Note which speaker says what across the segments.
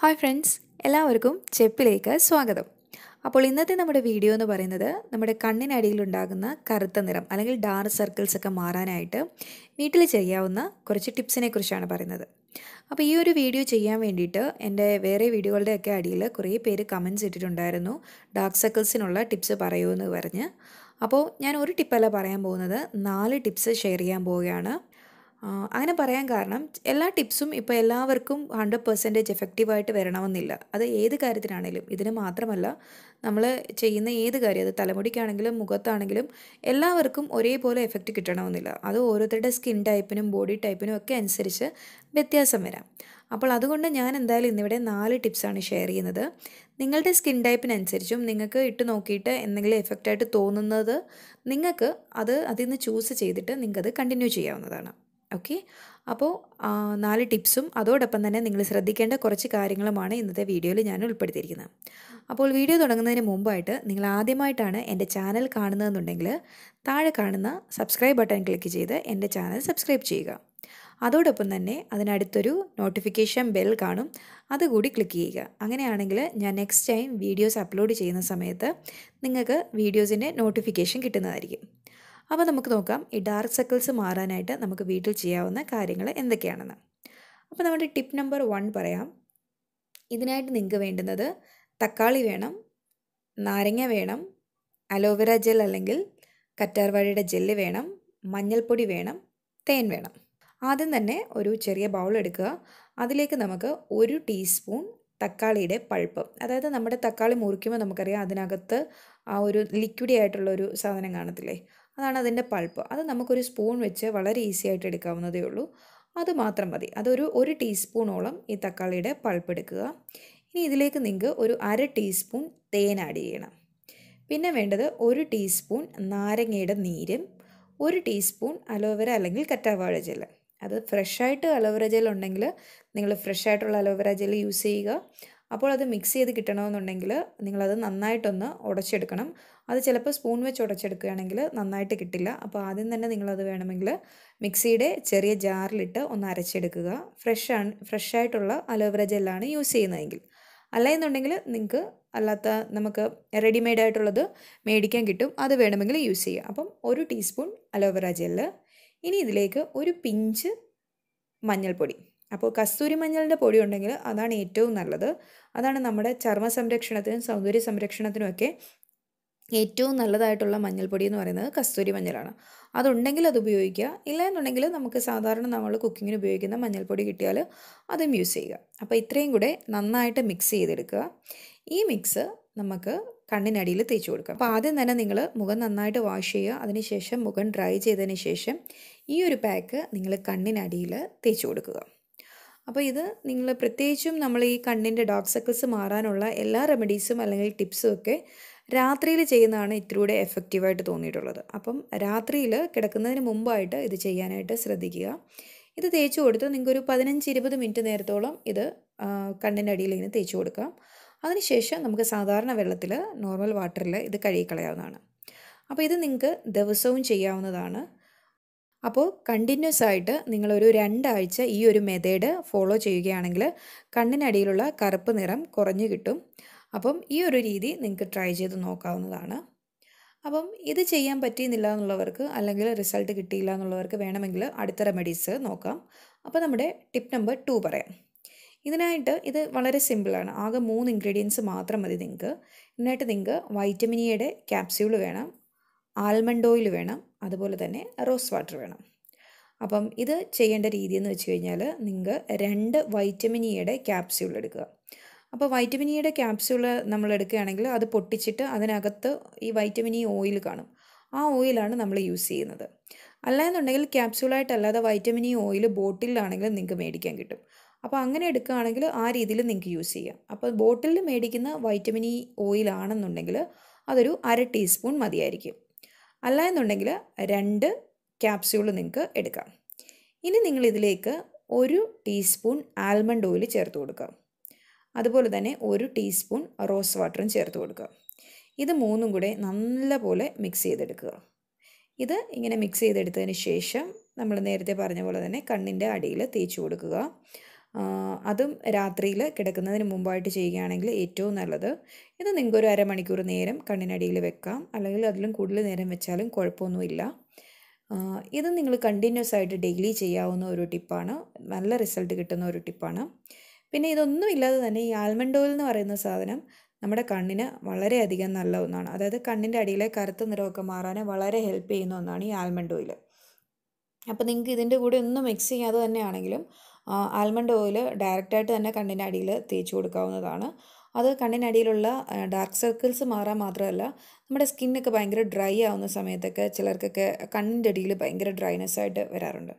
Speaker 1: Hi friends എല്ലാവർക്കും ചെപ്പിലേക്ക് സ്വാഗതം. അപ്പോൾ ഇന്നത്തെ നമ്മുടെ വീഡിയോ എന്ന് പറയുന്നത് നമ്മുടെ കണ്ണിനടിയിലുണ്ടാകുന്ന കറുത്ത നിറം അല്ലെങ്കിൽ ഡാർക്ക് സർക്കിൾസ് ഒക്കെ മാറാനായിട്ട് വീട്ടിൽ ചെയ്യാവുന്ന കുറച്ച് ടിപ്സിനെ കുറിച്ചാണ് പറയുന്നത്. അപ്പോൾ ഈ ഒരു വീഡിയോ ചെയ്യാൻ വേണ്ടിയിട്ട് എന്റെ വേറെ വീഡിയോകളുടെയൊക്കെ അടിയിൽ കുറേ പേര് കമൻസ് ഇട്ടിട്ടുണ്ടായിരുന്നു. ഡാർക്ക് സർക്കിൾസിനുള്ള ടിപ്സ് പറയൂ എന്ന് പറഞ്ഞ്. അപ്പോൾ ഞാൻ ഒരു ടിപ്പല്ല പറയാൻ പോകുന്നത് നാല് ടിപ്സ് ഷെയർ ചെയ്യാൻ പോവുകയാണ്. അങ്ങനെ പറയാൻ കാരണം എല്ലാ ടിപ്സും ഇപ്പോൾ എല്ലാവർക്കും ഹൺഡ്രഡ് പെർസെന്റേജ് എഫക്റ്റീവായിട്ട് വരണമെന്നില്ല. അത് ഏത് കാര്യത്തിനാണെങ്കിലും ഇതിന് മാത്രമല്ല നമ്മൾ ചെയ്യുന്ന ഏത് കാര്യം അത് തലമുടിക്കാണെങ്കിലും മുഖത്താണെങ്കിലും എല്ലാവർക്കും ഒരേപോലെ എഫക്റ്റ് കിട്ടണമെന്നില്ല. അത് ഓരോരുത്തരുടെ സ്കിൻ ടൈപ്പിനും ബോഡി ടൈപ്പിനും ഒക്കെ അനുസരിച്ച് വ്യത്യാസം വരാം. അപ്പോൾ അതുകൊണ്ട് ഞാൻ എന്തായാലും ഇന്നിവിടെ നാല് ടിപ്സാണ് ഷെയർ ചെയ്യുന്നത്. നിങ്ങളുടെ സ്കിൻ ടൈപ്പിനനുസരിച്ചും നിങ്ങൾക്ക് ഇട്ട് നോക്കിയിട്ട് എന്തെങ്കിലും എഫക്റ്റായിട്ട് തോന്നുന്നത് നിങ്ങൾക്ക് അത് അതിൽ നിന്ന് ചൂസ് ചെയ്തിട്ട് നിങ്ങൾക്കത് കണ്ടിന്യൂ ചെയ്യാവുന്നതാണ്. ഓക്കെ അപ്പോൾ നാല് ടിപ്സും അതോടൊപ്പം തന്നെ നിങ്ങൾ ശ്രദ്ധിക്കേണ്ട കുറച്ച് കാര്യങ്ങളുമാണ് ഇന്നത്തെ വീഡിയോയിൽ ഞാൻ ഉൾപ്പെടുത്തിയിരിക്കുന്നത്. അപ്പോൾ വീഡിയോ തുടങ്ങുന്നതിന് മുമ്പായിട്ട് നിങ്ങൾ ആദ്യമായിട്ടാണ് എന്റെ ചാനൽ കാണുന്നതെന്നുണ്ടെങ്കിൽ താഴെ കാണുന്ന സബ്സ്ക്രൈബ് ബട്ടൺ ക്ലിക്ക് ചെയ്ത് എന്റെ ചാനൽ സബ്സ്ക്രൈബ് ചെയ്യുക. അതോടൊപ്പം തന്നെ അതിനടുത്തൊരു നോട്ടിഫിക്കേഷൻ ബെൽ കാണും അതുകൂടി ക്ലിക്ക് ചെയ്യുക. അങ്ങനെയാണെങ്കിൽ ഞാൻ നെക്സ്റ്റ് ടൈം വീഡിയോസ് അപ്ലോഡ് ചെയ്യുന്ന സമയത്ത് നിങ്ങൾക്ക് വീഡിയോസിന്റെ നോട്ടിഫിക്കേഷൻ കിട്ടുന്നതായിരിക്കും. അപ്പോൾ നമുക്ക് നോക്കാം. ഈ ഡാർക്ക് സർക്കിൾസ് മാറാനായിട്ട് നമുക്ക് വീട്ടിൽ ചെയ്യാവുന്ന കാര്യങ്ങൾ എന്തൊക്കെയാണെന്ന്. അപ്പോൾ നമ്മുടെ ടിപ്പ് നമ്പർ വൺ പറയാം. ഇതിനായിട്ട് നിങ്ങൾക്ക് വേണ്ടുന്നത് തക്കാളി വേണം നാരങ്ങ വേണം അലോവേര ജെൽ അല്ലെങ്കിൽ കറ്റാർവാഴയുടെ ജെല്ല് വേണം മഞ്ഞൾപ്പൊടി വേണം തേൻ വേണം. ആദ്യം തന്നെ ഒരു ചെറിയ ബൗൾ എടുക്കുക. അതിലേക്ക് നമുക്ക് ഒരു ടീസ്പൂൺ തക്കാളിയുടെ പൾപ്പ്. അതായത് നമ്മുടെ തക്കാളി മുറിക്കുമ്പോൾ നമുക്കറിയാം അതിനകത്ത് ആ ഒരു ലിക്വിഡി ആയിട്ടുള്ള ഒരു സാധനം കാണത്തില്ലേ? അതാണ് അതിന്റെ പൾപ്പ്. അത് നമുക്കൊരു സ്പൂൺ വെച്ച് വളരെ ഈസി ആയിട്ട് എടുക്കാവുന്നതേ ഉള്ളൂ. അത് മാത്രം മതി. അതൊരു ഒരു ടീസ്പൂണോളം ഈ തക്കാളിയുടെ പൾപ്പ് എടുക്കുക. ഇനി ഇതിലേക്ക് നിങ്ങൾക്ക് ഒരു അര ടീസ്പൂൺ തേൻ ആഡ് ചെയ്യണം. പിന്നെ വേണ്ടത് ഒരു ടീസ്പൂൺ നാരങ്ങയുടെ നീരും ഒരു ടീസ്പൂൺ അലോവേര അല്ലെങ്കിൽ കറ്റാവാഴ ജെല്ല് അത് ഫ്രഷായിട്ട് അലോവേര ജെൽ ഉണ്ടെങ്കിൽ നിങ്ങൾ ഫ്രഷായിട്ടുള്ള അലോവേര ജെൽ യൂസ് ചെയ്യുക. അപ്പോൾ അത് മിക്സ് ചെയ്ത് കിട്ടണമെന്നുണ്ടെങ്കിൽ നിങ്ങളത് നന്നായിട്ടൊന്ന് ഉടച്ചെടുക്കണം. അത് ചിലപ്പോൾ സ്പൂൺ വെച്ച് ഉടച്ചെടുക്കുകയാണെങ്കിൽ നന്നായിട്ട് കിട്ടില്ല. അപ്പോൾ ആദ്യം തന്നെ നിങ്ങളത് വേണമെങ്കിൽ മിക്സിയുടെ ചെറിയ ജാറിലിട്ട് ഒന്ന് അരച്ചെടുക്കുക. ഫ്രഷ് ആണ് ഫ്രഷായിട്ടുള്ള അലോവേര ജെല്ലാണ് യൂസ് ചെയ്യുന്നതെങ്കിൽ. അല്ല എന്നുണ്ടെങ്കിൽ നിങ്ങൾക്ക് അല്ലാത്ത നമുക്ക് റെഡിമെയ്ഡ് ആയിട്ടുള്ളത് മേടിക്കാൻ കിട്ടും. അത് വേണമെങ്കിൽ യൂസ് ചെയ്യുക. അപ്പം ഒരു ടീസ്പൂൺ അലോവേര ജെല്ല് ഇനി ഇതിലേക്ക് ഒരു പിഞ്ച് മഞ്ഞൾപ്പൊടി. അപ്പോൾ കസ്തൂരി മഞ്ഞളിന്റെ പൊടി ഉണ്ടെങ്കിൽ അതാണ് ഏറ്റവും നല്ലത്. അതാണ് നമ്മുടെ ചർമ്മ സംരക്ഷണത്തിനും സൗന്ദര്യ സംരക്ഷണത്തിനും ഒക്കെ ഏറ്റവും നല്ലതായിട്ടുള്ള മഞ്ഞൾപ്പൊടി എന്ന് പറയുന്നത് കസ്തൂരി മഞ്ഞളാണ്. അതുണ്ടെങ്കിൽ അത് ഉപയോഗിക്കുക. ഇല്ല എന്നുണ്ടെങ്കിൽ നമുക്ക് സാധാരണ നമ്മൾ കുക്കിങ്ങിന് ഉപയോഗിക്കുന്ന മഞ്ഞൾപ്പൊടി കിട്ടിയാൽ അതും യൂസ് ചെയ്യുക. അപ്പോൾ ഇത്രയും കൂടെ നന്നായിട്ട് മിക്സ് ചെയ്തെടുക്കുക. ഈ മിക്സ് നമുക്ക് കണ്ണിനടിയിൽ തേച്ച് കൊടുക്കുക അപ്പോൾ ആദ്യം തന്നെ നിങ്ങൾ മുഖം നന്നായിട്ട് വാഷ് ചെയ്യുക. അതിനുശേഷം മുഖം ഡ്രൈ ചെയ്തതിന് ശേഷം ഈ ഒരു പാക്ക് നിങ്ങൾ കണ്ണിനടിയിൽ തേച്ച് കൊടുക്കുക. അപ്പോൾ ഇത് നിങ്ങൾ പ്രത്യേകിച്ചും നമ്മൾ ഈ കണ്ണിന്റെ ഡാർക്ക് സർക്കിൾസ് മാറാനുള്ള എല്ലാ റെമഡീസും അല്ലെങ്കിൽ ടിപ്സും ഒക്കെ രാത്രിയിൽ ചെയ്യുന്നതാണ് ഇത്തിരൂടെ എഫക്റ്റീവായിട്ട് തോന്നിയിട്ടുള്ളത്. അപ്പം രാത്രിയിൽ കിടക്കുന്നതിന് മുമ്പായിട്ട് ഇത് ചെയ്യാനായിട്ട് ശ്രദ്ധിക്കുക. ഇത് തേച്ച് കൊടുത്ത് നിങ്ങൾക്ക് ഒരു പതിനഞ്ച് ഇരുപത് മിനിറ്റ് നേരത്തോളം ഇത് കണ്ണിന്റെ അടിയിൽ ഇങ്ങനെ തേച്ച് കൊടുക്കാം. അതിനുശേഷം നമുക്ക് സാധാരണ വെള്ളത്തിൽ നോർമൽ വാട്ടറിൽ ഇത് കഴുകിക്കളയാവുന്നതാണ്. അപ്പോൾ ഇത് നിങ്ങൾക്ക് ദിവസവും ചെയ്യാവുന്നതാണ്. അപ്പോൾ കണ്ടിന്യൂസ് ആയിട്ട് നിങ്ങളൊരു രണ്ടാഴ്ച ഈ ഒരു മെത്തേഡ് ഫോളോ ചെയ്യുകയാണെങ്കിൽ കണ്ണിനടിയിലുള്ള കറുപ്പ് നിറം കുറഞ്ഞു കിട്ടും. അപ്പം ഈ ഒരു രീതി നിങ്ങൾക്ക് ട്രൈ ചെയ്ത് നോക്കാവുന്നതാണ്. അപ്പം ഇത് ചെയ്യാൻ പറ്റിയെന്നില്ല എന്നുള്ളവർക്ക് അല്ലെങ്കിൽ റിസൾട്ട് കിട്ടിയില്ല എന്നുള്ളവർക്ക് വേണമെങ്കിൽ അടുത്ത റെമഡീസ് നോക്കാം. അപ്പോൾ നമ്മുടെ ടിപ്പ് നമ്പർ ടു പറയാം. ഇതിനായിട്ട് ഇത് വളരെ സിമ്പിളാണ് ആകെ മൂന്ന് ഇൻഗ്രീഡിയൻസ് മാത്രം മതി നിങ്ങൾക്ക്. ഇതിനായിട്ട് നിങ്ങൾക്ക് വൈറ്റമിൻ ഇയുടെ ക്യാപ്സ്യൂൾ വേണം. ആൽമണ്ട് ഓയിൽ വേണം. അതുപോലെ തന്നെ റോസ് വാട്ടർ വേണം. അപ്പം ഇത് ചെയ്യേണ്ട രീതി എന്ന് വെച്ച് കഴിഞ്ഞാൽ നിങ്ങൾക്ക് രണ്ട് വൈറ്റമിൻ ഇയുടെ ക്യാപ്സ്യൂൾ എടുക്കുക. അപ്പോൾ വൈറ്റമിൻ ഇയുടെ ക്യാപ്സ്യൂൾ നമ്മൾ എടുക്കുകയാണെങ്കിൽ അത് പൊട്ടിച്ചിട്ട് അതിനകത്ത് ഈ വൈറ്റമിൻ ഇ ഓയിൽ കാണും. ആ ഓയിലാണ് നമ്മൾ യൂസ് ചെയ്യുന്നത്. അല്ല എന്നുണ്ടെങ്കിൽ ക്യാപ്സ്യൂളായിട്ടല്ലാതെ വൈറ്റമിൻ ഇ ഓയിൽ ബോട്ടിലാണെങ്കിൽ നിങ്ങൾക്ക് മേടിക്കാൻ കിട്ടും. അപ്പോൾ അങ്ങനെ എടുക്കുകയാണെങ്കിൽ ആ രീതിയിൽ നിങ്ങൾക്ക് യൂസ് ചെയ്യാം. അപ്പോൾ ബോട്ടിലിൽ മേടിക്കുന്ന വൈറ്റമിൻ ഇ ഓയിലാണെന്നുണ്ടെങ്കിൽ അതൊരു അര ടീസ്പൂൺ മതിയായിരിക്കും. അല്ല എന്നുണ്ടെങ്കിൽ രണ്ട് ക്യാപ്സ്യൂൾ നിങ്ങൾക്ക് എടുക്കാം. ഇനി നിങ്ങൾ ഇതിലേക്ക് ഒരു ടീസ്പൂൺ ആൽമണ്ട് ഓയിൽ ചേർത്ത് കൊടുക്കുക അതുപോലെ തന്നെ ഒരു ടീസ്പൂൺ റോസ് വാട്ടറും ചേർത്ത് കൊടുക്കുക ഇത് മൂന്നും കൂടെ നല്ലപോലെ മിക്സ് ചെയ്തെടുക്കുക. ഇത് ഇങ്ങനെ മിക്സ് ചെയ്തെടുത്തതിന് ശേഷം നമ്മൾ നേരത്തെ പറഞ്ഞ പോലെ തന്നെ കണ്ണിന്റെ അടിയിൽ തേച്ച് കൊടുക്കുക. അതും രാത്രിയിൽ കിടക്കുന്നതിന് മുമ്പായിട്ട് ചെയ്യുകയാണെങ്കിൽ ഏറ്റവും നല്ലത്. ഇത് നിങ്ങൾക്ക് ഒരു അരമണിക്കൂർ നേരം കണ്ണിനടിയിൽ വെക്കാം. അല്ലെങ്കിൽ അതിലും കൂടുതൽ നേരം വെച്ചാലും കുഴപ്പമൊന്നുമില്ല. ഇത് നിങ്ങൾ കണ്ടിന്യൂസ് ആയിട്ട് ഡെയിലി ചെയ്യാവുന്ന ഒരു ടിപ്പാണ്. നല്ല റിസൾട്ട് കിട്ടുന്ന ഒരു ടിപ്പാണ്. പിന്നെ ഇതൊന്നും ഇല്ലാതെ തന്നെ ഈ ആൽമണ്ട് ഓയിൽ എന്ന് പറയുന്ന സാധനം നമ്മുടെ കണ്ണിന് വളരെയധികം നല്ല ഒന്നാണ്. അതായത് കണ്ണിന്റെ അടിയിലെ കറുത്ത നിറമൊക്കെ മാറാൻ വളരെ ഹെൽപ്പ് ചെയ്യുന്ന ഒന്നാണ് ഈ ആൽമണ്ട് ഓയിൽ അപ്പോൾ നിങ്ങൾക്ക് ഇതിന്റെ കൂടെ ഒന്നും മിക്സ് ചെയ്യാതെ തന്നെയാണെങ്കിലും ആൽമണ്ട് ഓയിൽ ഡയറക്റ്റായിട്ട് തന്നെ കണ്ണിന്റെ അടിയിൽ തേച്ച് കൊടുക്കാവുന്നതാണ്. അത് കണ്ണിനടിയിലുള്ള ഡാർക്ക് സർക്കിൾസ് മാറാൻ മാത്രമല്ല നമ്മുടെ സ്കിന്നൊക്കെ ഭയങ്കര ഡ്രൈ ആവുന്ന സമയത്തൊക്കെ ചിലർക്കൊക്കെ കണ്ണിന്റെ അടിയിൽ ഭയങ്കര ഡ്രൈനെസ് ആയിട്ട് വരാറുണ്ട്.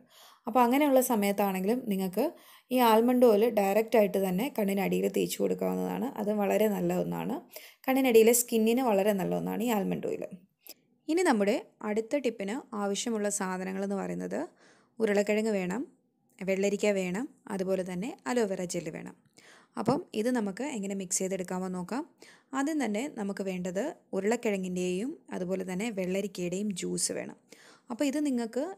Speaker 1: അപ്പോൾ അങ്ങനെയുള്ള സമയത്താണെങ്കിലും നിങ്ങൾക്ക് ഈ ആൽമണ്ട് ഓയിൽ ഡയറക്റ്റായിട്ട് തന്നെ കണ്ണിനടിയിൽ തേച്ച് കൊടുക്കാവുന്നതാണ്. അത് വളരെ നല്ല ഒന്നാണ്. കണ്ണിനടിയിലെ സ്കിന്നിന് വളരെ നല്ല ഒന്നാണ് ഈ ആൽമണ്ട് ഓയിൽ ഇനി നമ്മുടെ അടുത്ത ടിപ്പിന് ആവശ്യമുള്ള സാധനങ്ങൾ എന്ന് പറയുന്നത് ഉരുളക്കിഴങ്ങ് വേണം. വെള്ളരിക്ക വേണം അതുപോലെ തന്നെ അലോവേറ ജെല്ല് വേണം. അപ്പം ഇത് നമുക്ക് എങ്ങനെ മിക്സ് ചെയ്തെടുക്കാമോ നോക്കാം. ആദ്യം തന്നെ നമുക്ക് വേണ്ടത് ഉരുളക്കിഴങ്ങിന്റെയും അതുപോലെ തന്നെ വെള്ളരിക്കയുടെയും ജ്യൂസ് വേണം. അപ്പോൾ ഇത് നിങ്ങൾക്ക്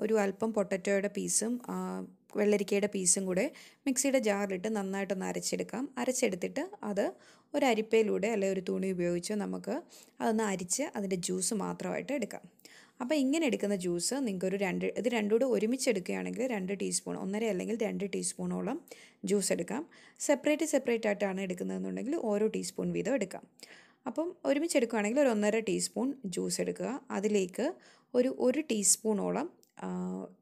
Speaker 1: ഒരു അല്പം പൊട്ടറ്റോയുടെ പീസും വെള്ളരിക്കയുടെ പീസും കൂടെ മിക്സിയുടെ ജാറിലിട്ട് നന്നായിട്ടൊന്ന് അരച്ചെടുക്കാം. അരച്ചെടുത്തിട്ട് അത് ഒരു അരിപ്പയിലൂടെ അല്ലെങ്കിൽ ഒരു തുണി ഉപയോഗിച്ച് നമുക്ക് അതൊന്ന് അരിച്ച് അതിന്റെ ജ്യൂസ് മാത്രമായിട്ട് എടുക്കാം. അപ്പോൾ ഇങ്ങനെ എടുക്കുന്ന ജ്യൂസ് നിങ്ങൾക്കൊരു രണ്ട് ഇത് രണ്ടും കൂടെ ഒരുമിച്ച് എടുക്കുകയാണെങ്കിൽ രണ്ട് ടീസ്പൂൺ ഒന്നര അല്ലെങ്കിൽ രണ്ട് ടീസ്പൂണോളം ജ്യൂസ് എടുക്കാം. സെപ്പറേറ്റ് സെപ്പറേറ്റ് ആയിട്ടാണ് എടുക്കുന്നതെന്നുണ്ടെങ്കിൽ ഓരോ ടീസ്പൂൺ വീതം എടുക്കാം. അപ്പം ഒരുമിച്ച് എടുക്കുകയാണെങ്കിൽ ഒരു ഒന്നര ടീസ്പൂൺ ജ്യൂസ് എടുക്കുക. അതിലേക്ക് ഒരു ഒരു ടീസ്പൂണോളം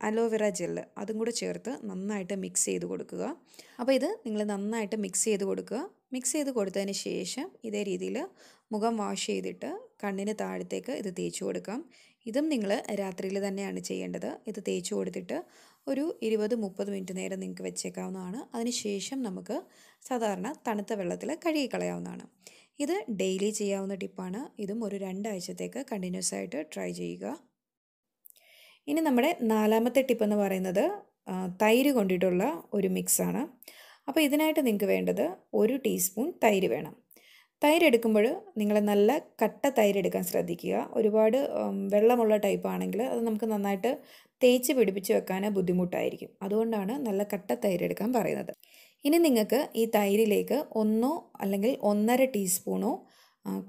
Speaker 1: അലോവെറ ജെല്ല് അതും കൂടെ ചേർത്ത് നന്നായിട്ട് മിക്സ് ചെയ്ത് കൊടുക്കുക. അപ്പോൾ ഇത് നിങ്ങൾ നന്നായിട്ട് മിക്സ് ചെയ്ത് കൊടുക്കുക. മിക്സ് ചെയ്ത് കൊടുത്തതിന് ശേഷം ഇതേ രീതിയിൽ മുഖം വാഷ് ചെയ്തിട്ട് കണ്ണിന് താഴത്തേക്ക് ഇത് തേച്ച് കൊടുക്കാം. ഇതും നിങ്ങൾ രാത്രിയിൽ തന്നെയാണ് ചെയ്യേണ്ടത്. ഇത് തേച്ച് കൊടുത്തിട്ട് ഒരു ഇരുപത് മുപ്പത് മിനിറ്റ് നേരം നിങ്ങൾക്ക് വെച്ചേക്കാവുന്നതാണ്. അതിനുശേഷം നമുക്ക് സാധാരണ തണുത്ത വെള്ളത്തിൽ കഴുകിക്കളയാവുന്നതാണ്. ഇത് ഡെയിലി ചെയ്യാവുന്ന ടിപ്പാണ്. ഇതും ഒരു രണ്ടാഴ്ചത്തേക്ക് കണ്ടിന്യൂസ് ആയിട്ട് ട്രൈ ചെയ്യുക. ഇനി നമ്മുടെ നാലാമത്തെ ടിപ്പ് എന്ന് പറയുന്നത് തൈര് കൊണ്ടിട്ടുള്ള ഒരു മിക്സാണ്. അപ്പോൾ ഇതിനായിട്ട് നിങ്ങൾക്ക് വേണ്ടത് ഒരു ടീസ്പൂൺ തൈര് വേണം. തൈര് എടുക്കുമ്പോൾ നിങ്ങൾ നല്ല കട്ട തൈര് എടുക്കാൻ ശ്രദ്ധിക്കുക. ഒരുപാട് വെള്ളമുള്ള ടൈപ്പ് ആണെങ്കിൽ അത് നമുക്ക് നന്നായിട്ട് തേച്ച് പിടിപ്പിച്ച് വെക്കാൻ ബുദ്ധിമുട്ടായിരിക്കും. അതുകൊണ്ടാണ് നല്ല കട്ട തൈര് എടുക്കാൻ പറയുന്നത്. ഇനി നിങ്ങൾക്ക് ഈ തൈരിലേക്ക് ഒന്നോ അല്ലെങ്കിൽ ഒന്നര ടീസ്പൂണോ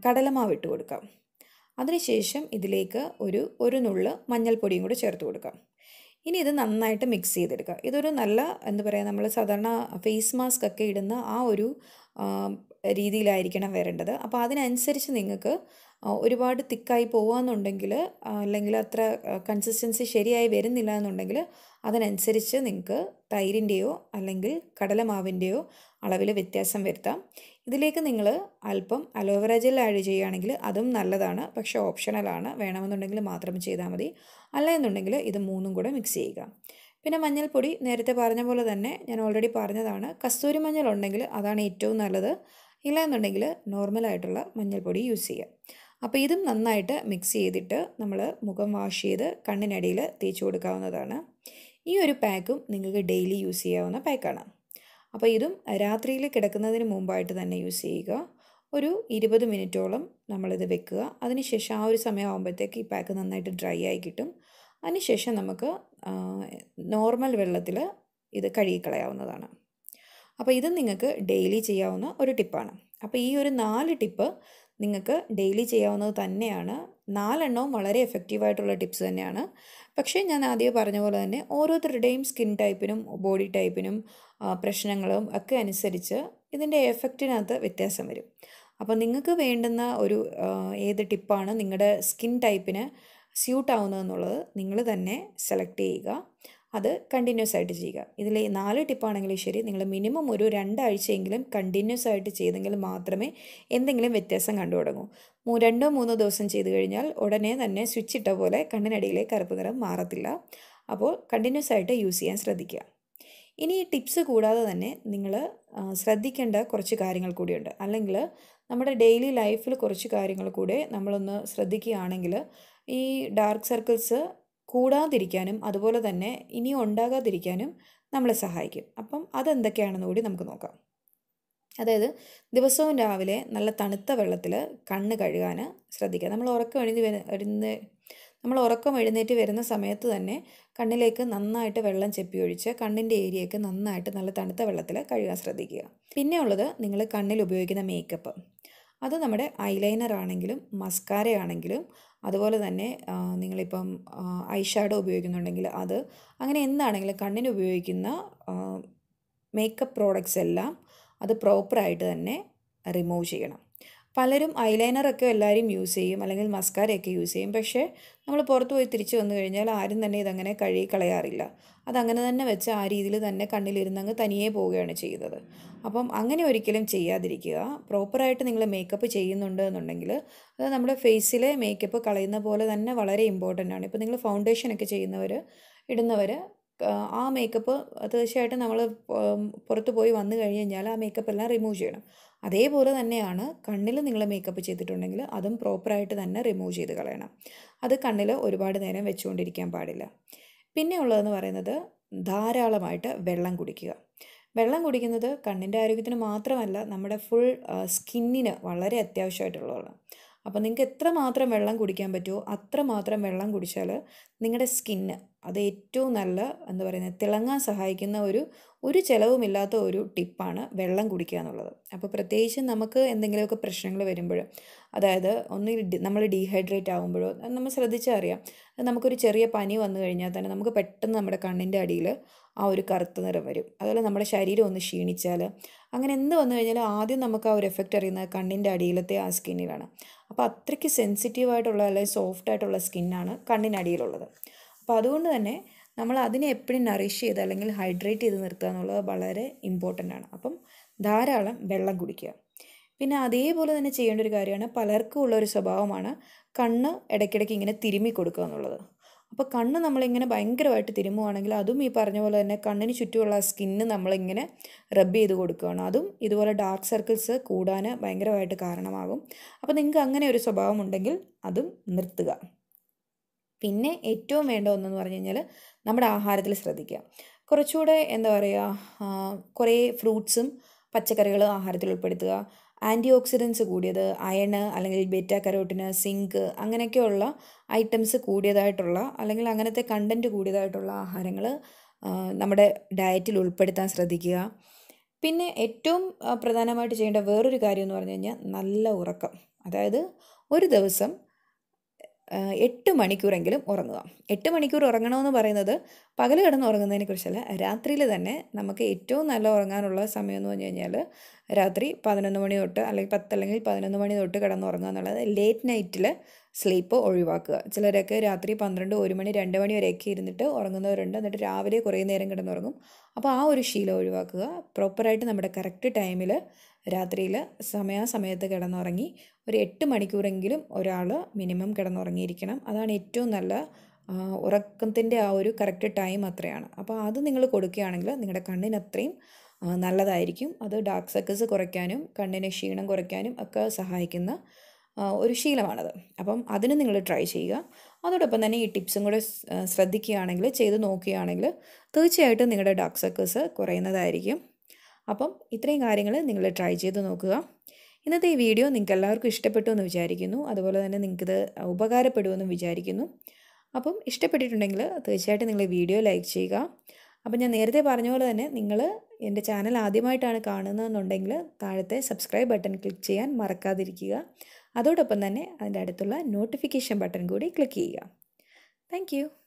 Speaker 1: കടലമാവ് ഇട്ട് കൊടുക്കാം. അതിനുശേഷം ഇതിലേക്ക് ഒരു ഒരു നുള്ള് മഞ്ഞൾപ്പൊടിയും കൂടി ചേർത്ത് കൊടുക്കാം. ഇനി ഇത് നന്നായിട്ട് മിക്സ് ചെയ്തെടുക്കുക. ഇതൊരു നല്ല എന്താ പറയുക നമ്മൾ സാധാരണ ഫേസ് മാസ്ക് ഒക്കെ ഇടുന്ന ആ ഒരു രീതിയിലായിരിക്കണം വരേണ്ടത്. അപ്പോൾ അതിനനുസരിച്ച് നിങ്ങൾക്ക് ഒരുപാട് തിക്കായി പോവാന്നുണ്ടെങ്കിൽ അല്ലെങ്കിൽ അത്ര കൺസിസ്റ്റൻസി ശരിയായി വരുന്നില്ല എന്നുണ്ടെങ്കിൽ അതിനനുസരിച്ച് നിങ്ങൾക്ക് തൈരിന്റെയോ അല്ലെങ്കിൽ കടലമാവിന്റെയോ അളവിൽ വ്യത്യാസം വരുത്താം. ഇതിലേക്ക് നിങ്ങൾ അല്പം അലോവേറ ജെൽ ആഡ് ചെയ്യുകയാണെങ്കിൽ അതും നല്ലതാണ്. പക്ഷേ ഓപ്ഷണലാണ് വേണമെന്നുണ്ടെങ്കിൽ മാത്രം ചെയ്താൽ മതി. അല്ല എന്നുണ്ടെങ്കിൽ ഇത് മൂന്നും കൂടെ മിക്സ് ചെയ്യുക. പിന്നെ മഞ്ഞൾപ്പൊടി നേരത്തെ പറഞ്ഞ പോലെ തന്നെ ഞാൻ ഓൾറെഡി പറഞ്ഞതാണ്. കസ്തൂരി മഞ്ഞൾ ഉണ്ടെങ്കിൽ അതാണ് ഏറ്റവും നല്ലത്. ഇല്ല എന്നുണ്ടെങ്കിൽ നോർമലായിട്ടുള്ള മഞ്ഞൾപ്പൊടി യൂസ് ചെയ്യാം. അപ്പോൾ ഇതും നന്നായിട്ട് മിക്സ് ചെയ്തിട്ട് നമ്മൾ മുഖം വാഷ് ചെയ്ത് കണ്ണിനടിയിൽ തേച്ച് കൊടുക്കാവുന്നതാണ്. ഈ ഒരു പാക്കും നിങ്ങൾക്ക് ഡെയിലി യൂസ് ചെയ്യാവുന്ന പാക്കാണ് അപ്പോൾ ഇതും രാത്രിയിൽ കിടക്കുന്നതിന് മുമ്പായിട്ട് തന്നെ യൂസ് ചെയ്യുക. ഒരു ഇരുപത് മിനിറ്റോളം നമ്മളിത് വെക്കുക. അതിനുശേഷം ആ ഒരു സമയമാകുമ്പോഴത്തേക്ക് ഈ പാക്ക് നന്നായിട്ട് ഡ്രൈ ആയി കിട്ടും. അതിനുശേഷം നമുക്ക് നോർമൽ വെള്ളത്തിൽ ഇത് കഴുകിക്കളയാവുന്നതാണ്. അപ്പോൾ ഇത് നിങ്ങൾക്ക് ഡെയിലി ചെയ്യാവുന്ന ഒരു ടിപ്പാണ് അപ്പോൾ ഈ ഒരു നാല് ടിപ്പ് നിങ്ങൾക്ക് ഡെയിലി ചെയ്യാവുന്നത് തന്നെയാണ്. നാലെണ്ണവും വളരെ എഫക്റ്റീവായിട്ടുള്ള ടിപ്സ് തന്നെയാണ്. പക്ഷേ ഞാൻ ആദ്യം പറഞ്ഞ പോലെ തന്നെ ഓരോരുത്തരുടെയും സ്കിൻ ടൈപ്പിനും ബോഡി ടൈപ്പിനും പ്രശ്നങ്ങളും ഒക്കെ അനുസരിച്ച് ഇതിന്റെ എഫക്റ്റിനകത്ത് വ്യത്യാസം വരും. അപ്പോൾ നിങ്ങൾക്ക് വേണ്ടുന്ന ഒരു ഏത് ടിപ്പാണ് നിങ്ങളുടെ സ്കിൻ ടൈപ്പിന് സ്യൂട്ട് ആവുന്നതെന്നുള്ളത് നിങ്ങൾ തന്നെ സെലക്ട് ചെയ്യുക. അത് കണ്ടിന്യൂസ് ആയിട്ട് ചെയ്യുക. ഇതിൽ നാല് ടിപ്പാണെങ്കിലും ശരി. നിങ്ങൾ മിനിമം ഒരു രണ്ടാഴ്ചയെങ്കിലും കണ്ടിന്യൂസ് ആയിട്ട് ചെയ്തെങ്കിൽ മാത്രമേ എന്തെങ്കിലും വ്യത്യാസം കണ്ടു തുടങ്ങൂ. രണ്ടോ മൂന്നോ ദിവസം ചെയ്തു കഴിഞ്ഞാൽ ഉടനെ തന്നെ സ്വിച്ച് ഇട്ട പോലെ കണ്ണിനടിയിലെ കറുപ്പ് നിറം മാറത്തില്ല. അപ്പോൾ കണ്ടിന്യൂസ് ആയിട്ട് യൂസ് ചെയ്യാൻ ശ്രദ്ധിക്കുക. ഇനി ഈ ടിപ്സ് കൂടാതെ തന്നെ നിങ്ങൾ ശ്രദ്ധിക്കേണ്ട കുറച്ച് കാര്യങ്ങൾ കൂടിയുണ്ട്. അല്ലെങ്കിൽ നമ്മുടെ ഡെയിലി ലൈഫിൽ കുറച്ച് കാര്യങ്ങൾ കൂടെ നമ്മളൊന്ന് ശ്രദ്ധിക്കുകയാണെങ്കിൽ ഈ ഡാർക്ക് സർക്കിൾസ് കൂടാതിരിക്കാനും അതുപോലെ തന്നെ ഇനി ഉണ്ടാകാതിരിക്കാനും നമ്മളെ സഹായിക്കും. അപ്പം അതെന്തൊക്കെയാണെന്ന് കൂടി നമുക്ക് നോക്കാം. അതായത് ദിവസവും രാവിലെ നല്ല തണുത്ത വെള്ളത്തിൽ കണ്ണ് കഴുകാൻ ശ്രദ്ധിക്കുക. നമ്മൾ ഉറക്കം എഴുതി വരുന്ന നമ്മൾ ഉറക്കം എഴുന്നേറ്റ് വരുന്ന സമയത്ത് തന്നെ കണ്ണിലേക്ക് നന്നായിട്ട് വെള്ളം ചെപ്പി ഒഴിച്ച് കണ്ണിന്റെ ഏരിയയ്ക്ക് നന്നായിട്ട് നല്ല തണുത്ത വെള്ളത്തിൽ കഴുകാൻ ശ്രദ്ധിക്കുക. പിന്നെ ഉള്ളത് നിങ്ങൾ കണ്ണിൽ ഉപയോഗിക്കുന്ന മേക്കപ്പ് അത് നമ്മുടെ ഐലൈനർ ആണെങ്കിലും മസ്കാര ആണെങ്കിലും അതുപോലെ തന്നെ നിങ്ങളിപ്പം ഐ ഷാഡോ ഉപയോഗിക്കുന്നുണ്ടെങ്കിൽ അത് അങ്ങനെ എന്താണെങ്കിലും കണ്ണിന് ഉപയോഗിക്കുന്ന മേക്കപ്പ് പ്രോഡക്റ്റ്സ് എല്ലാം അത് പ്രോപ്പറായിട്ട് തന്നെ റിമൂവ് ചെയ്യണം. പലരും ഐലൈനറൊക്കെ എല്ലാവരും യൂസ് ചെയ്യും അല്ലെങ്കിൽ മസ്കാരയൊക്കെ യൂസ് ചെയ്യും. പക്ഷേ നമ്മൾ പുറത്ത് പോയി തിരിച്ചു വന്നു കഴിഞ്ഞാൽ ആരും തന്നെ ഇതങ്ങനെ കഴുകി കളയാറില്ല. അതങ്ങനെ തന്നെ വെച്ച് ആ രീതിയിൽ തന്നെ കണ്ണിലിരുന്നങ്ങ് തനിയെ പോവുകയാണ് ചെയ്യുന്നത്. അപ്പം അങ്ങനെ ഒരിക്കലും ചെയ്യാതിരിക്കുക. പ്രോപ്പറായിട്ട് നിങ്ങൾ മേക്കപ്പ് ചെയ്യുന്നുണ്ട് എന്നുണ്ടെങ്കിൽ അത് നമ്മുടെ ഫേസിലെ മേക്കപ്പ് കളയുന്ന പോലെ തന്നെ വളരെ ഇമ്പോർട്ടന്റ് ആണ്. ഇപ്പോൾ നിങ്ങൾ ഫൗണ്ടേഷനൊക്കെ ചെയ്യുന്നവർ ഇടുന്നവർ ആ മേക്കപ്പ് തീർച്ചയായിട്ടും നമ്മൾ പുറത്ത് പോയി വന്നു കഴിഞ്ഞ് കഴിഞ്ഞാൽ ആ മേക്കപ്പ് എല്ലാം റിമൂവ് ചെയ്യണം. അതേപോലെ തന്നെയാണ് കണ്ണിൽ നിങ്ങൾ മേക്കപ്പ് ചെയ്തിട്ടുണ്ടെങ്കിൽ അതും പ്രോപ്പറായിട്ട് തന്നെ റിമൂവ് ചെയ്ത് കളയണം. അത് കണ്ണിൽ ഒരുപാട് നേരം വെച്ചുകൊണ്ടിരിക്കാൻ പാടില്ല. പിന്നെ ഉള്ളതെന്ന് പറയുന്നത് ധാരാളമായിട്ട് വെള്ളം കുടിക്കുക. വെള്ളം കുടിക്കുന്നത് കണ്ണിന്റെ ആരോഗ്യത്തിന് മാത്രമല്ല നമ്മുടെ ഫുൾ സ്കിന്നിന് വളരെ അത്യാവശ്യമായിട്ടുള്ളതാണ്. അപ്പോൾ നിങ്ങൾക്ക് എത്രമാത്രം വെള്ളം കുടിക്കാൻ പറ്റുമോ അത്രമാത്രം വെള്ളം കുടിച്ചാൽ നിങ്ങളുടെ സ്കിന്ന് അത് ഏറ്റവും നല്ല എന്താ പറയുന്നത് തിളങ്ങാൻ സഹായിക്കുന്ന ഒരു ഒരു ചിലവുമില്ലാത്ത ഒരു ടിപ്പാണ് വെള്ളം കുടിക്കുക എന്നുള്ളത്. അപ്പോൾ പ്രത്യേകിച്ച് നമുക്ക് എന്തെങ്കിലുമൊക്കെ പ്രശ്നങ്ങൾ വരുമ്പോൾ അതായത് ഒന്ന് നമ്മൾ ഡീഹൈഡ്രേറ്റ് ആകുമ്പോഴോ നമ്മൾ അത് നമുക്കൊരു ചെറിയ പനി വന്നു കഴിഞ്ഞാൽ തന്നെ നമുക്ക് പെട്ടെന്ന് നമ്മുടെ കണ്ണിന്റെ അടിയിൽ ആ ഒരു കറുത്ത നിറം വരും. അതുപോലെ നമ്മുടെ ശരീരം ഒന്ന് ക്ഷീണിച്ചാൽ അങ്ങനെ എന്ത് വന്നു കഴിഞ്ഞാലും ആദ്യം നമുക്ക് ആ ഒരു എഫക്റ്റ് അറിയുന്നത് കണ്ണിന്റെ അടിയിലത്തെ ആ സ്കിന്നിലാണ് അപ്പോൾ അത്രയ്ക്ക് സെൻസിറ്റീവായിട്ടുള്ള അല്ലെങ്കിൽ സോഫ്റ്റ് ആയിട്ടുള്ള സ്കിന്നാണ് കണ്ണിനടിയിലുള്ളത് അപ്പോൾ അതുകൊണ്ട് തന്നെ നമ്മൾ അതിനെ എപ്പോഴും നറിഷ് ചെയ്ത് അല്ലെങ്കിൽ ഹൈഡ്രേറ്റ് ചെയ്ത് നിർത്തുക എന്നുള്ളത് വളരെ ഇമ്പോർട്ടന്റ് ആണ്. അപ്പം ധാരാളം വെള്ളം കുടിക്കുക. പിന്നെ അതേപോലെ തന്നെ ചെയ്യേണ്ട ഒരു കാര്യമാണ് പലർക്കും ഉള്ള ഒരു സ്വഭാവമാണ് കണ്ണ് ഇടയ്ക്കിടയ്ക്ക് ഇങ്ങനെ തിരുമ്മി കൊടുക്കുക എന്നുള്ളത്. അപ്പോൾ കണ്ണ് നമ്മളിങ്ങനെ ഭയങ്കരമായിട്ട് തിരുമുവാണെങ്കിൽ അതും ഈ പറഞ്ഞ പോലെ തന്നെ കണ്ണിന് ചുറ്റുമുള്ള സ്കിന്ന് നമ്മളിങ്ങനെ റബ്ബ് ചെയ്ത് കൊടുക്കുകയാണ്. അതും ഇതുപോലെ ഡാർക്ക് സർക്കിൾസ് കൂടാൻ ഭയങ്കരമായിട്ട് കാരണമാകും. അപ്പോൾ നിങ്ങൾക്ക് അങ്ങനെ ഒരു സ്വഭാവം ഉണ്ടെങ്കിൽ അതും നിർത്തുക. പിന്നെ ഏറ്റവും വേണ്ട ഒന്നെന്ന് പറഞ്ഞു കഴിഞ്ഞാൽ നമ്മുടെ ആഹാരത്തിൽ ശ്രദ്ധിക്കുക. കുറച്ചുകൂടെ എന്താ പറയുക കുറേ ഫ്രൂട്ട്സും പച്ചക്കറികളും ആഹാരത്തിൽ ഉൾപ്പെടുത്തുക. ആന്റി ഓക്സിഡൻസ് കൂടിയത് അയണ് അല്ലെങ്കിൽ ബെറ്റ കരോട്ടിന് സിങ്ക് അങ്ങനെയൊക്കെയുള്ള ഐറ്റംസ് കൂടിയതായിട്ടുള്ള അല്ലെങ്കിൽ അങ്ങനത്തെ കണ്ടന്റ് കൂടിയതായിട്ടുള്ള ആഹാരങ്ങൾ നമ്മുടെ ഡയറ്റിൽ ഉൾപ്പെടുത്താൻ ശ്രദ്ധിക്കുക. പിന്നെ ഏറ്റവും പ്രധാനമായിട്ട് ചെയ്യേണ്ട വേറൊരു കാര്യം എന്ന് പറഞ്ഞു കഴിഞ്ഞാൽ നല്ല ഉറക്കം. അതായത് ഒരു ദിവസം എട്ട് മണിക്കൂറെങ്കിലും ഉറങ്ങുക. എട്ട് മണിക്കൂർ ഉറങ്ങണമെന്ന് പറയുന്നത് പകൽ കിടന്ന് ഉറങ്ങുന്നതിനെ കുറിച്ചല്ല രാത്രിയിൽ തന്നെ നമുക്ക് ഏറ്റവും നല്ല ഉറങ്ങാനുള്ള സമയം എന്ന് പറഞ്ഞു കഴിഞ്ഞാൽ രാത്രി പതിനൊന്ന് മണി തൊട്ട് അല്ലെങ്കിൽ പത്ത് അല്ലെങ്കിൽ പതിനൊന്ന് മണി തൊട്ട് കിടന്നുറങ്ങുക എന്നുള്ളത് ലേറ്റ് നൈറ്റിൽ സ്ലീപ്പ് ഒഴിവാക്കുക. ചിലരൊക്കെ രാത്രി പന്ത്രണ്ട് ഒരു മണി രണ്ട് മണി വരെയൊക്കെ ഇരുന്നിട്ട് ഉറങ്ങുന്നവരുണ്ട്. എന്നിട്ട് രാവിലെ കുറേ നേരം കിടന്നുറങ്ങും. അപ്പോൾ ആ ഒരു ശീലം ഒഴിവാക്കുക. പ്രോപ്പറായിട്ട് നമ്മുടെ കറക്റ്റ് ടൈമിൽ രാത്രിയിൽ സമയാസമയത്ത് കിടന്നുറങ്ങി ഒരു എട്ട് മണിക്കൂറെങ്കിലും ഒരാൾ മിനിമം കിടന്നുറങ്ങിയിരിക്കണം. അതാണ് ഏറ്റവും നല്ല ഉറക്കത്തിന്റെ ആ ഒരു കറക്റ്റ് ടൈം അത്രയാണ്. അപ്പോൾ അത് നിങ്ങൾ കൊടുക്കുകയാണെങ്കിൽ നിങ്ങളുടെ കണ്ണിന് അത്രയും നല്ലതായിരിക്കും. അത് ഡാർക്ക് സർക്കിൾസ് കുറയ്ക്കാനും കണ്ണിന് ക്ഷീണം കുറയ്ക്കാനും ഒക്കെ സഹായിക്കുന്ന ഒരു ശീലമാണത്. അപ്പം അതിന് നിങ്ങൾ ട്രൈ ചെയ്യുക. അതോടൊപ്പം തന്നെ ഈ ടിപ്സും കൂടെ ശ്രദ്ധിക്കുകയാണെങ്കിൽ ചെയ്ത് നോക്കുകയാണെങ്കിൽ തീർച്ചയായിട്ടും നിങ്ങളുടെ ഡാർക്ക് സർക്കിൾസ് കുറയുന്നതായിരിക്കും. അപ്പം ഇത്രയും കാര്യങ്ങൾ നിങ്ങൾ ട്രൈ ചെയ്ത് നോക്കുക. ഇന്നത്തെ ഈ വീഡിയോ നിങ്ങൾക്ക് എല്ലാവർക്കും ഇഷ്ടപ്പെട്ടു എന്ന് വിചാരിക്കുന്നു. അതുപോലെ തന്നെ നിങ്ങൾക്കിത് ഉപകാരപ്പെടുമെന്നും വിചാരിക്കുന്നു. അപ്പം ഇഷ്ടപ്പെട്ടിട്ടുണ്ടെങ്കിൽ തീർച്ചയായിട്ടും നിങ്ങൾ വീഡിയോ ലൈക്ക് ചെയ്യുക. അപ്പം ഞാൻ നേരത്തെ പറഞ്ഞ പോലെ തന്നെ നിങ്ങൾ എന്റെ ചാനൽ ആദ്യമായിട്ടാണ് കാണുന്നതെന്നുണ്ടെങ്കിൽ താഴത്തെ സബ്സ്ക്രൈബ് ബട്ടൺ ക്ലിക്ക് ചെയ്യാൻ മറക്കാതിരിക്കുക. അതോടൊപ്പം തന്നെ അതിന്റെ അടുത്തുള്ള നോട്ടിഫിക്കേഷൻ ബട്ടൺ കൂടി ക്ലിക്ക് ചെയ്യുക. താങ്ക്